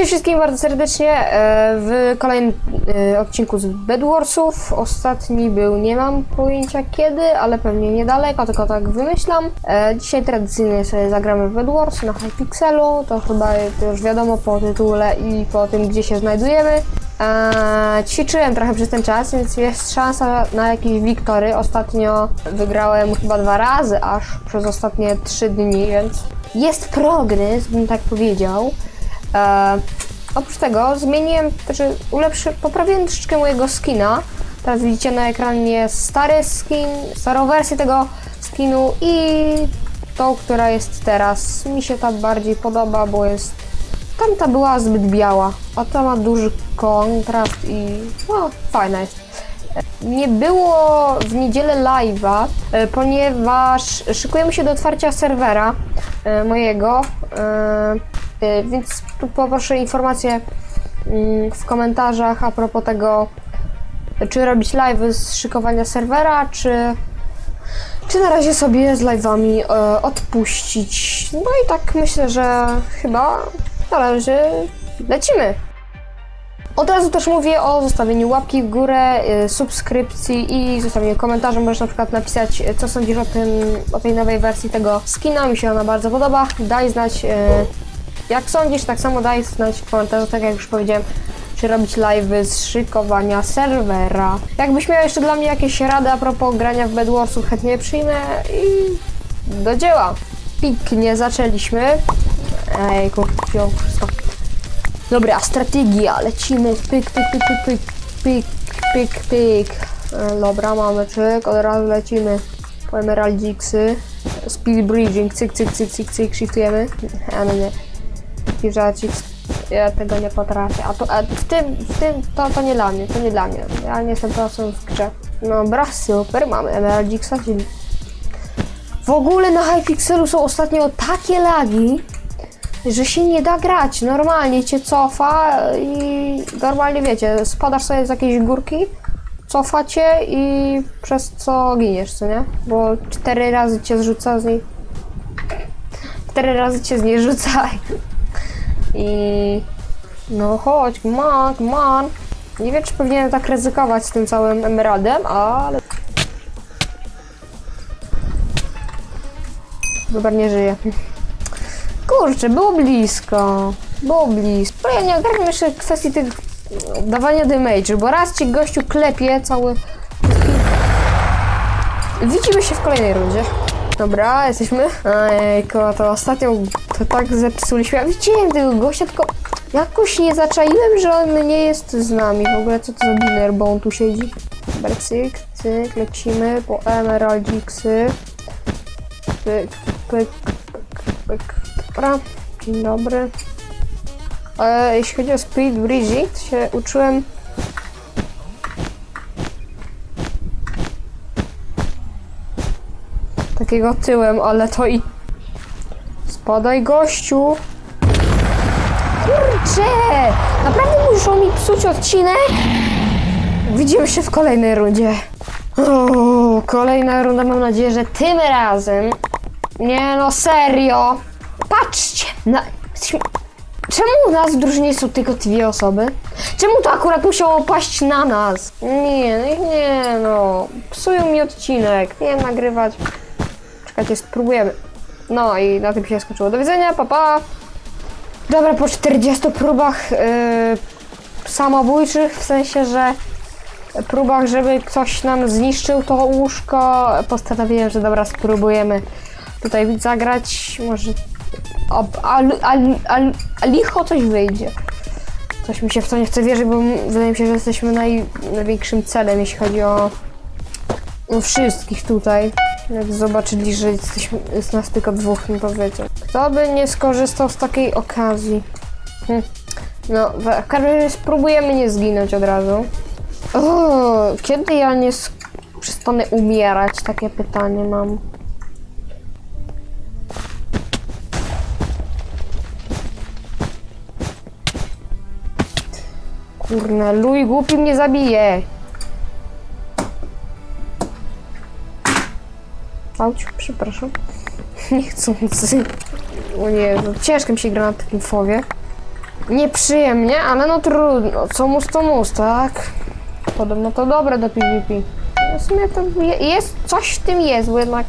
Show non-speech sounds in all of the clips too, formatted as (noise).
Cześć wszystkim bardzo serdecznie e, w kolejnym e, odcinku z Bedwarsów. Ostatni był, nie mam pojęcia kiedy, ale pewnie niedaleko, tylko tak wymyślam. E, Dzisiaj tradycyjnie sobie zagramy w Bedwars na Hypixelu, to chyba już wiadomo po tytule i po tym, gdzie się znajdujemy. Ćwiczyłem trochę przez ten czas, więc jest szansa na jakieś wiktory. Ostatnio wygrałem chyba dwa razy aż przez ostatnie trzy dni, więc jest progres, bym tak powiedział. E, oprócz tego zmieniłem, znaczy ulepszy, poprawiłem troszeczkę mojego skina. Teraz widzicie na ekranie stary skin, starą wersję tego skinu i tą, która jest teraz. Mi się ta bardziej podoba, bo jest Tamta była zbyt biała, a ta ma duży kontrast i no, fajna jest. Nie było w niedzielę live'a, e, ponieważ szykujemy się do otwarcia serwera e, mojego, e, więc tu poproszę informację mm, w komentarzach a propos tego, czy robić live z szykowania serwera, czy czy na razie sobie z live'ami e, odpuścić. No i tak myślę, że chyba na razie lecimy. Od razu też mówię o zostawieniu łapki w górę, y, subskrypcji i zostawieniu komentarza. Możesz na przykład napisać, y, co sądzisz o tym, o tej nowej wersji tego skina. Mi się ona bardzo podoba. Daj znać, y, jak sądzisz. Tak samo daj znać w komentarzu, tak jak już powiedziałem, czy robić live z szykowania serwera. Jakbyś miał jeszcze dla mnie jakieś rady a propos grania w Bedwarsów, chętnie je przyjmę i do dzieła. Piknie zaczęliśmy. Ej, kurczę, wszystko. Dobra, strategia, lecimy, pyk, pyk, pyk, pyk, pyk, pyk, pyk, pyk. Dobra, mamy czyk, od razu lecimy po emeraldziksy. Speed bridging, cyk, cyk, cyk, cyk, cyk, shiftujemy. A no nie. Piżacik, ja tego nie potrafię. A, to, a w tym, w tym, to, to nie dla mnie, to nie dla mnie. Ja nie jestem prosem w grze. Dobra, super, mamy emeraldiksa, czyli... W ogóle na Hypixelu są ostatnio takie lagi, że się nie da grać. Normalnie cię cofa i normalnie wiecie, spadasz sobie z jakiejś górki, cofa cię i przez co giniesz, co nie? Bo cztery razy cię zrzuca z niej. Cztery razy cię z niej rzuca. I no chodź, come on. Nie wiem, czy powinienem tak ryzykować z tym całym emeraldem, ale... Dobra, nie żyje. Kurczę, było blisko. Było blisko. Ja nie ogarniam jeszcze kwestii tych dawania damage, bo raz ci gościu klepie cały... Widzimy się w kolejnej rundzie. Dobra, jesteśmy. Ejko, to ostatnio to tak zepsuliśmy. Ja widziałem tego gościa, tylko jakoś nie zaczaiłem, że on nie jest z nami. W ogóle co to za dealer, bo on tu siedzi. Dobra, cyk, cyk, lecimy po emeraldiksy. Pyk, pyk, pyk, pyk. Dobra, dzień dobry. E, jeśli chodzi o speed bridging, to się uczyłem takiego tyłem, ale to i spadaj gościu. Kurczę! Naprawdę muszą mi psuć odcinek? Widzimy się w kolejnej rundzie. O, kolejna runda, mam nadzieję, że tym razem nie no, serio. Patrzcie, na... Czemu u nas w drużynie są tylko dwie osoby? Czemu to akurat musiało paść na nas? Nie, no nie no. Psują mi odcinek. Nie nagrywać. Czekajcie, spróbujemy. No i na tym się skończyło. Do widzenia, papa. Pa. Dobra, po 40 próbach yy, samobójczych, w sensie, że próbach, żeby ktoś nam zniszczył to łóżko, postanowiłem, że dobra, spróbujemy tutaj zagrać. Może a, a, a, a, licho coś wyjdzie. Coś mi się w to nie chce wierzyć, bo wydaje mi się, że jesteśmy naj, największym celem, jeśli chodzi o no, wszystkich tutaj. Jak zobaczyli, że jesteśmy, jest nas tylko dwóch, to wiecie. Kto by nie skorzystał z takiej okazji? Hm. No, w każdym razie spróbujemy nie zginąć od razu. Kiedy ja nie przestanę umierać? Takie pytanie mam. Kurna, luj głupi mnie zabije. Auć, przepraszam. (laughs) Niechcący. O nie, ciężko mi się gra na takim fowie. Nieprzyjemnie, ale no trudno. Co mus to mus, tak? Podobno to dobre do PvP. W sumie to je, jest, coś w tym jest, bo jednak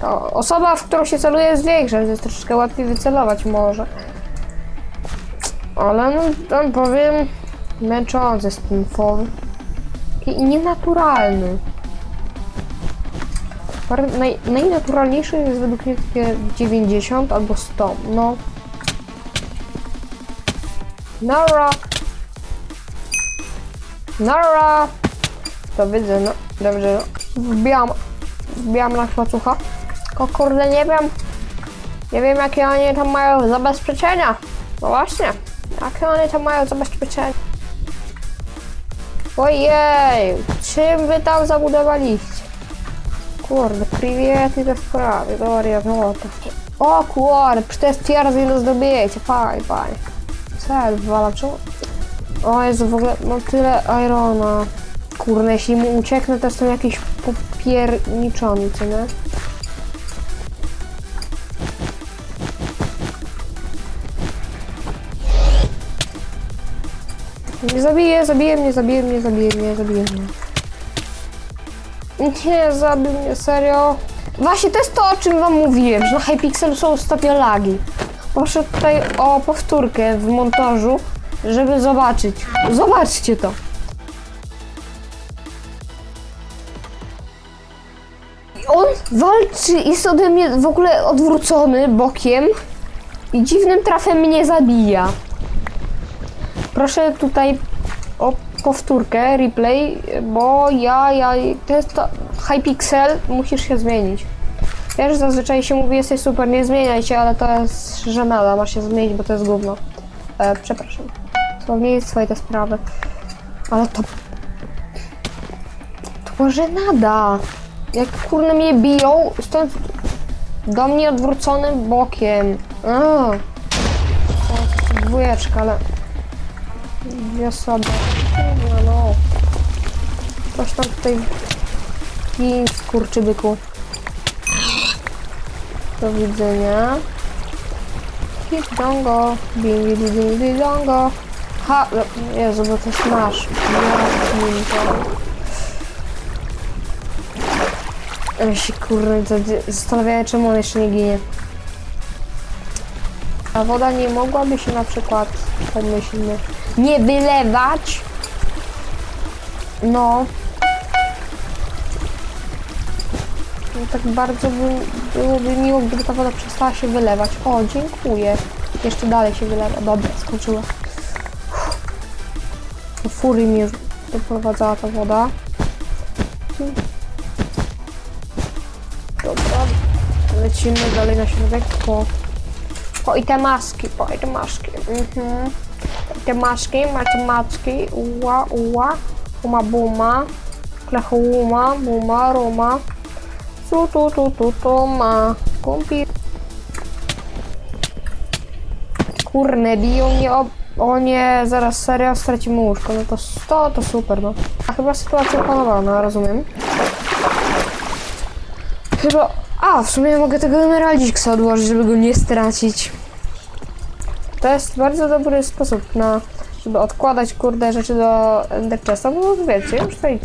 to osoba, w którą się celuje jest większa, więc jest troszeczkę łatwiej wycelować może. Ale no, tam powiem, męczący jest ten FOW. Taki nienaturalny. Par- Naj, najnaturalniejszy jest według mnie takie 90 albo 100. No. Nara! Nara! To widzę, no. Dobrze, no. Wbijam. Wbijam na placucha. Tylko kurde, nie wiem. Nie wiem, jakie oni tam mają zabezpieczenia. No właśnie. Jakie oni tam mają zabezpieczenia? Ojej! Czym wy tam zabudowaliście? Kurde, priwiety to sprawy, wariatowo. O kurde, przecież to jest twierdzy, ile zdobyjecie, fajnie, fajnie. Co ja wywalam? O Jezu, w ogóle mam tyle irona. Kurde, jeśli mu ucieknę, to jestem jakiś popierniczony, co nie? Nie zabije, zabije mnie, zabije mnie, zabije mnie, zabije mnie. Nie, zabił mnie, serio. Właśnie to jest to, o czym wam mówiłem, że na Hypixelu są ostatnio lagi. Proszę tutaj o powtórkę w montażu, żeby zobaczyć. Zobaczcie to. On walczy, jest ode mnie w ogóle odwrócony bokiem i dziwnym trafem mnie zabija. Proszę tutaj o powtórkę, replay, bo ja, ja, to jest to Hypixel, musisz się zmienić. Wiesz, zazwyczaj się mówi, jesteś super, nie zmieniaj się, ale to jest żenada, masz się zmienić, bo to jest gówno. E, przepraszam. Słownie jest swoje te sprawy. Ale to... To była żenada. Jak kurne mnie biją, stąd do mnie odwróconym bokiem. A. Dwójeczka, ale... Dwie osoby. No, no. Coś tam tutaj... Gin, skurczybyku. Do widzenia. Dongo. Bingi, bingi, bingi, dongo. Ha! no, Jezu, bo to smash. Ja się kurde zastanawiałem, czemu on jeszcze nie ginie. Ta woda nie mogłaby się na przykład, pomyślmy, nie wylewać. No. Tak bardzo by, byłoby miło, gdyby ta woda przestała się wylewać. O, dziękuję. Jeszcze dalej się wylewa. Dobra, skończyła. Do fury mnie doprowadzała ta woda. Dobra, lecimy dalej na środek po i te maski, po i te maski. Mhm. Te maski, macie maczki, uła, uła, uma buma, klechuma, buma, ruma, su tu tu tu tu ma, kumpi. Kurne, biją mnie ob... O nie, zaraz serio stracimy łóżko, no to, to, to super, no. A chyba sytuacja opanowana, rozumiem. Chyba... A, w sumie mogę tego emeraldzika odłożyć, żeby go nie stracić. To jest bardzo dobry sposób na... żeby odkładać, kurde, rzeczy do Ender Chesta, bo wiecie, już tutaj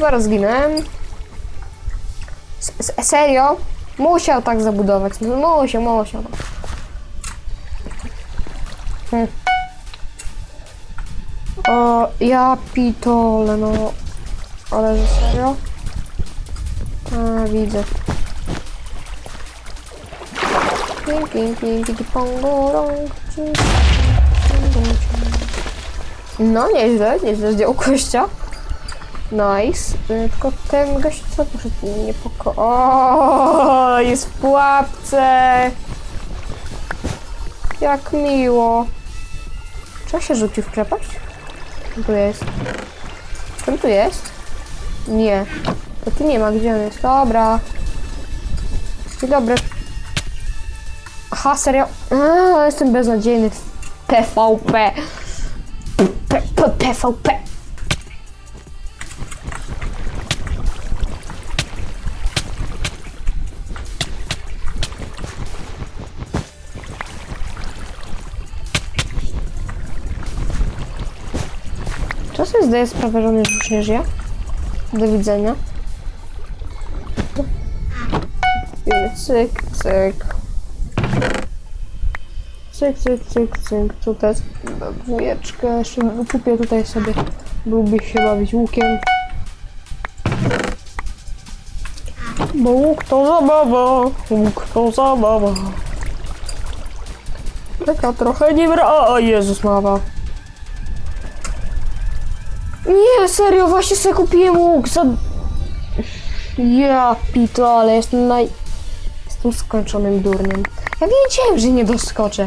zaraz zginąłem. S- serio? Musiał tak zabudować, no, musiał, musiał. Hmm. O, ja pitole, no. Ale że serio? A, widzę. Ping, ping, ping, ping, pongo, rong, cing, cing, cing, cing. No, nieźle, nieźle zdjął kościa. Nice. Y, Tylko ten gość co poszedł niepoko... O, jest w pułapce. Jak miło. On się rzucił w przepaść? Kim tu jest? Czym tu jest? Nie. To tu nie ma, gdzie on jest? Dobra. Dzień dobry. Aha, serio? A, jestem beznadziejny w PvP. P- P- PvP. Zdaję sprawę, że on już nie żyje? Do widzenia. I Cyk, cyk. Cyk, cyk, cyk, cyk. Tutaj dwójeczkę. Jeszcze kupię tutaj sobie. Lubię się bawić łukiem. Bo łuk to zabawa. Łuk to zabawa. Taka trochę nie bra... O Jezus mawa. Nie, serio, właśnie sobie kupiłem łuk za... Ja pito, ale jestem naj... Jestem skończonym durnym. Ja wiedziałem, że nie doskoczę.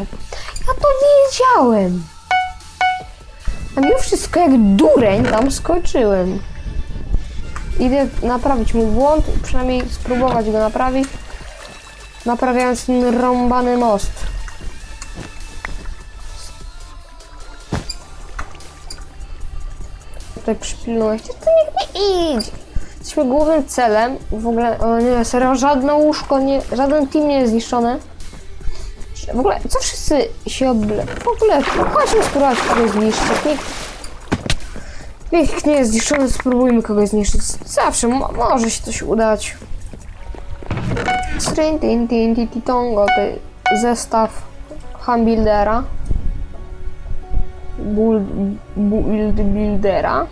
Ja to wiedziałem. A mimo wszystko jak dureń tam skończyłem. Idę naprawić mój błąd, przynajmniej spróbować go naprawić. Naprawiając ten rąbany most. Tutaj przypilnuję. To niech nie idzie. Jesteśmy głównym celem. W ogóle, o nie, serio, żadne łóżko, nie, żaden team nie jest zniszczony. W ogóle, co wszyscy się oble... W ogóle, chodźmy spróbować kogoś zniszczyć. Nikt, nikt nie jest zniszczony, spróbujmy kogoś zniszczyć. Zawsze mo może się coś udać. Strin, tin, tin, tin, tongo, to zestaw Hambuildera. Build, build Buildera.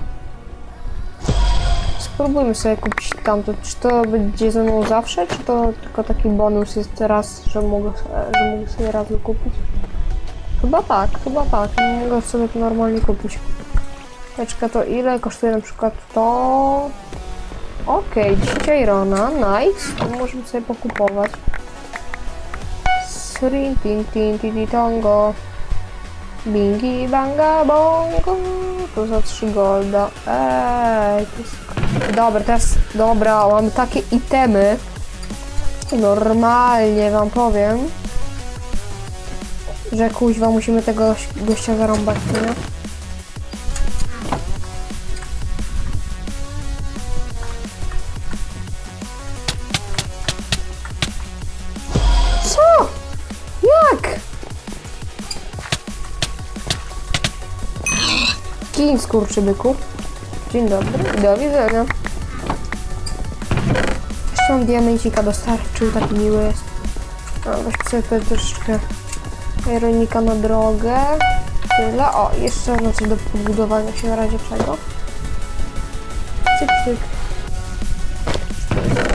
Spróbujmy sobie kupić tamto. Czy to będzie ze mną zawsze, czy to tylko taki bonus jest teraz, że mogę, że mogę sobie raz go kupić? Chyba tak, chyba tak. Mogę sobie to normalnie kupić. Teczka to ile kosztuje na przykład to? Okej, okay, Irona, nice. To możemy sobie pokupować. Srin, tin, tin, tin, tongo. Bingi, banga, bongo. To za 3 golda. Ej, to jest... Dobra, teraz, dobra, mamy takie itemy. Normalnie wam powiem. Że kuźwa musimy tego goś- gościa zarąbać, nie? Kin skurczybyku. Dzień dobry, do widzenia. Mam diamencika dostarczył, taki miły jest. A, weźmy sobie troszeczkę ironika na drogę. Tyle. O, jeszcze jedno coś do podbudowania się na razie czego. Cyk, cyk.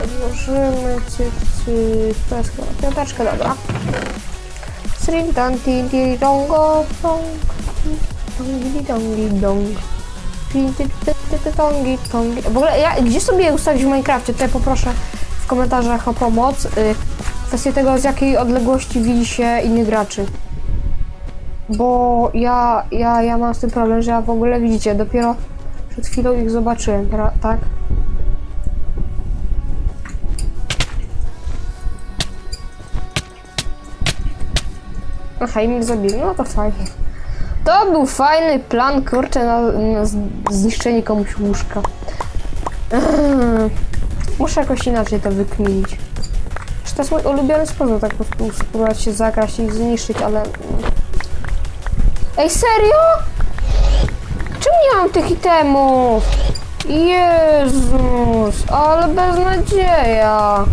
Odłożymy, cyk, cyk. To jest chyba piąteczka, dobra. Sring, dan, ti, ti, dongo, dong. Dongi, dongi, dong. Tongi, tongi. W ogóle, ja, gdzie sobie ustawić w Minecrafcie? Tutaj poproszę w komentarzach o pomoc. Y, kwestię tego, z jakiej odległości widzi się innych graczy. Bo ja, ja, ja mam z tym problem, że ja w ogóle widzicie, dopiero przed chwilą ich zobaczyłem, tak? Aha, i mnie zabili, no to fajnie. To był fajny plan, kurczę, na, na zniszczenie komuś łóżka. Muszę jakoś inaczej to wykminić. Czy to jest mój ulubiony sposób, tak po prostu spróbować się zakraść i zniszczyć, ale... Ej, serio? Czemu nie mam tych itemów? Jezus, ale beznadzieja.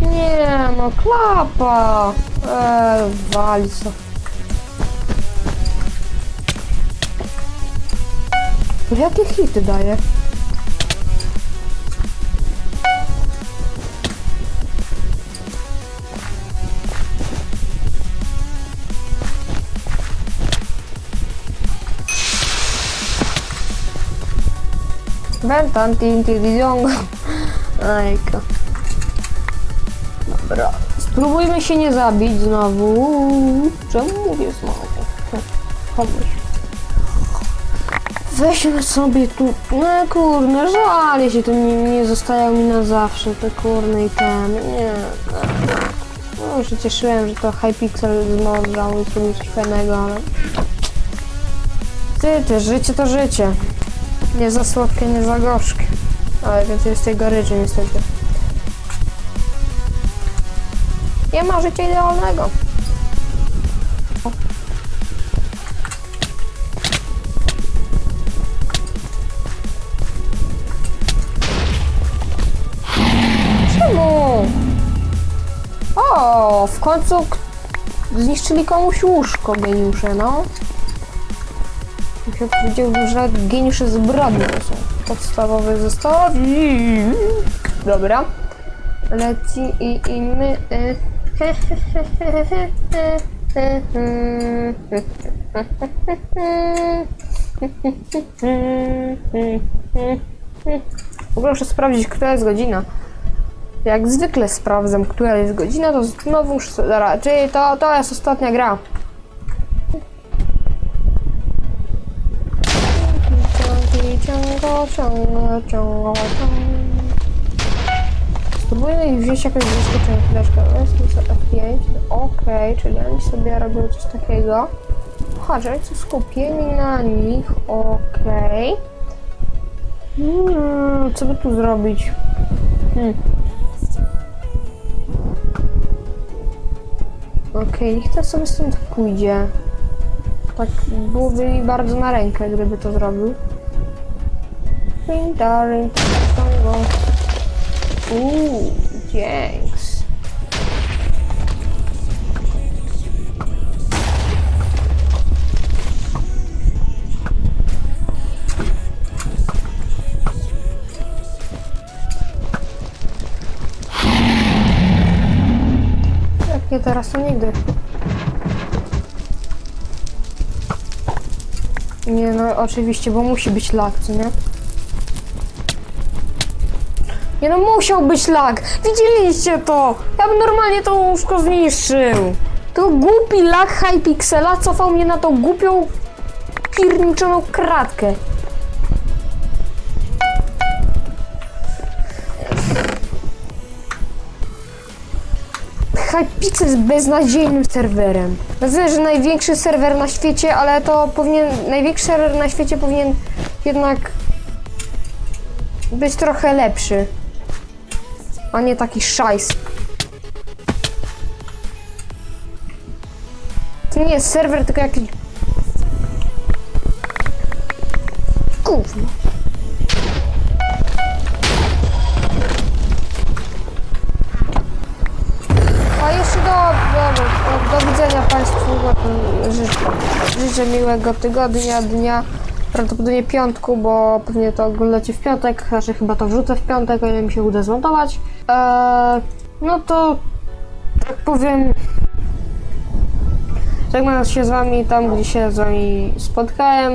Nie no, klapa. Eee, wali co. To jakie hity daje? Bentan, tin, tin, tin, dong. (laughs) Ajka. Dobra. Spróbujmy się nie zabić znowu. Czemu mówię znowu? Komuś. Weźmy sobie tu. No kurne, żal się to nie, nie zostają mi na zawsze te kurne i ten. Nie. No się cieszyłem, że to Hypixel zmądrzał i zrobił coś fajnego, ale. Ty, ty, życie to życie. Nie za słodkie, nie za gorzkie. Ale więcej jest tej goryczy niestety. Nie ma życia idealnego. Czemu? O, w końcu zniszczyli komuś łóżko geniusze, no. Jak się powiedziałbym, że geniusze zbrodni to są. Podstawowy zestaw. Mm. Dobra. Leci i, i my... Y muszę sprawdzić, która jest godzina. Jak zwykle sprawdzam, która jest godzina, to znowu muszę... Dobra, czyli to, to jest ostatnia gra. Ciągo, ciągo, ciągo, ciągo. Spróbuję ich wziąć jakoś zaskoczenie. Chwileczkę, sobie F5. Okej, czyli oni sobie robią coś takiego. Aha, czyli są skupieni na nich. Okej. Hmm, co by tu zrobić? Hmm. Okej, niech to sobie stąd pójdzie. Tak byłoby mi bardzo na rękę, gdyby to zrobił. Pindaring, go. Uuu, thanks. Jak nie teraz, to nigdy. Nie no, oczywiście, bo musi być lag, nie? Nie no, musiał być lag! Widzieliście to! Ja bym normalnie to łóżko zniszczył! To głupi lag Hypixela cofał mnie na tą głupią, pierniczoną kratkę. Hypixel jest beznadziejnym serwerem. Rozumiem, że największy serwer na świecie, ale to powinien. Największy serwer na świecie powinien jednak być trochę lepszy. A nie taki szajs. To nie jest serwer, tylko jakiś. Gówno. A jeszcze do, do, do, do widzenia Państwu. Życzę, życzę miłego tygodnia, dnia, prawdopodobnie piątku, bo pewnie to oglądacie w piątek, znaczy chyba to wrzucę w piątek, o ile mi się uda zmontować. Eee, no to, tak powiem, żegnam się z Wami tam, gdzie się z Wami spotkałem.